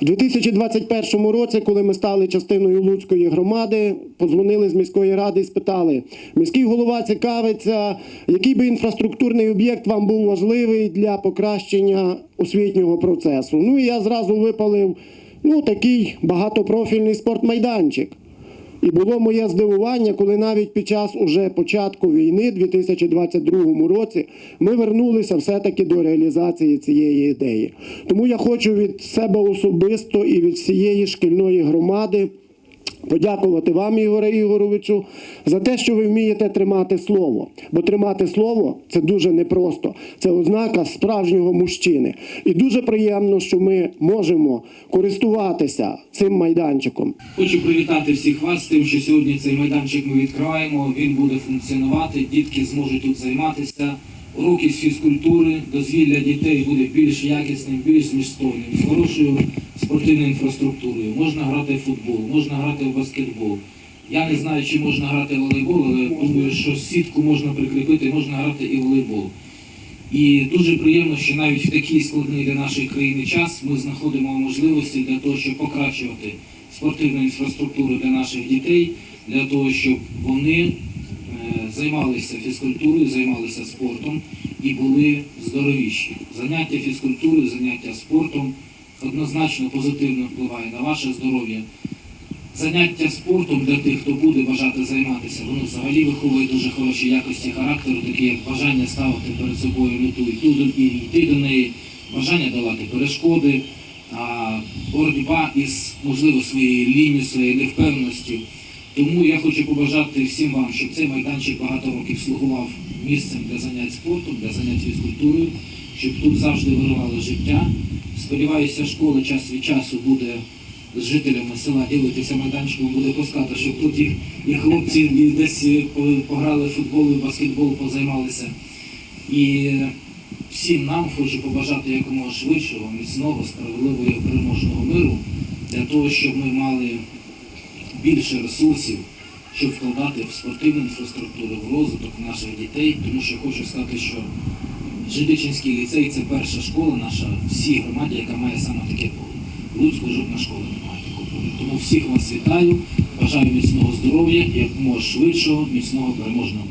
В 2021 році, коли ми стали частиною Луцької громади, подзвонили з міської ради і спитали: міський голова цікавиться, який би інфраструктурний об'єкт вам був важливий для покращення освітнього процесу. Ну і я зразу випалив ну, такий багатопрофільний спортмайданчик. І було моє здивування, коли навіть під час уже початку війни, 2022 році, ми вернулися все-таки до реалізації цієї ідеї. Тому я хочу від себе особисто і від всієї шкільної громади подякувати вам, Ігоре Ігоровичу, за те, що ви вмієте тримати слово. Бо тримати слово це дуже непросто. Це ознака справжнього мужчини. І дуже приємно, що ми можемо користуватися цим майданчиком. Хочу привітати всіх вас з тим, що сьогодні цей майданчик ми відкриваємо. Він буде функціонувати, дітки зможуть тут займатися. Уроки з фізкультури, дозвілля дітей буде більш якісним, більш змістовним, з хорошою спортивною інфраструктурою. Можна грати в футбол, можна грати в баскетбол. Я не знаю, чи можна грати в волейбол, але думаю, що сітку можна прикріпити, можна грати і в волейбол. І дуже приємно, що навіть в такий складний для нашої країни час ми знаходимо можливості для того, щоб покращувати спортивну інфраструктуру для наших дітей, для того, щоб вони займалися фізкультурою, займалися спортом і були здоровіші. Заняття фізкультурою, заняття спортом однозначно позитивно впливає на ваше здоров'я. Заняття спортом для тих, хто буде бажати займатися, воно взагалі виховує дуже хороші якості характеру, такі як бажання ставити перед собою мету і йти до неї, бажання долати перешкоди, боротьба із, можливо, своєю лінією, своєю невпевненістю. Тому я хочу побажати всім вам, щоб цей майданчик багато років слугував місцем для занять спортом, для занять фізкультурою, щоб тут завжди вирувало життя. Сподіваюся, школа час від часу буде з жителями села ділитися майданчиком, буде пускати, щоб тут їх і хлопці і десь пограли в футбол і баскетбол, позаймалися. І всім нам хочу побажати якомога швидшого, міцного, справедливого і переможного миру для того, щоб ми мали більше ресурсів, щоб вкладати в спортивну інфраструктуру, в розвиток наших дітей, тому що хочу сказати, що Жидичинський ліцей це перша школа наша всій громаді, яка має саме таке поле. В Луцьку жодна школа не має такого поля. Тому всіх вас вітаю, бажаю міцного здоров'я, якомога швидшого, міцного переможного.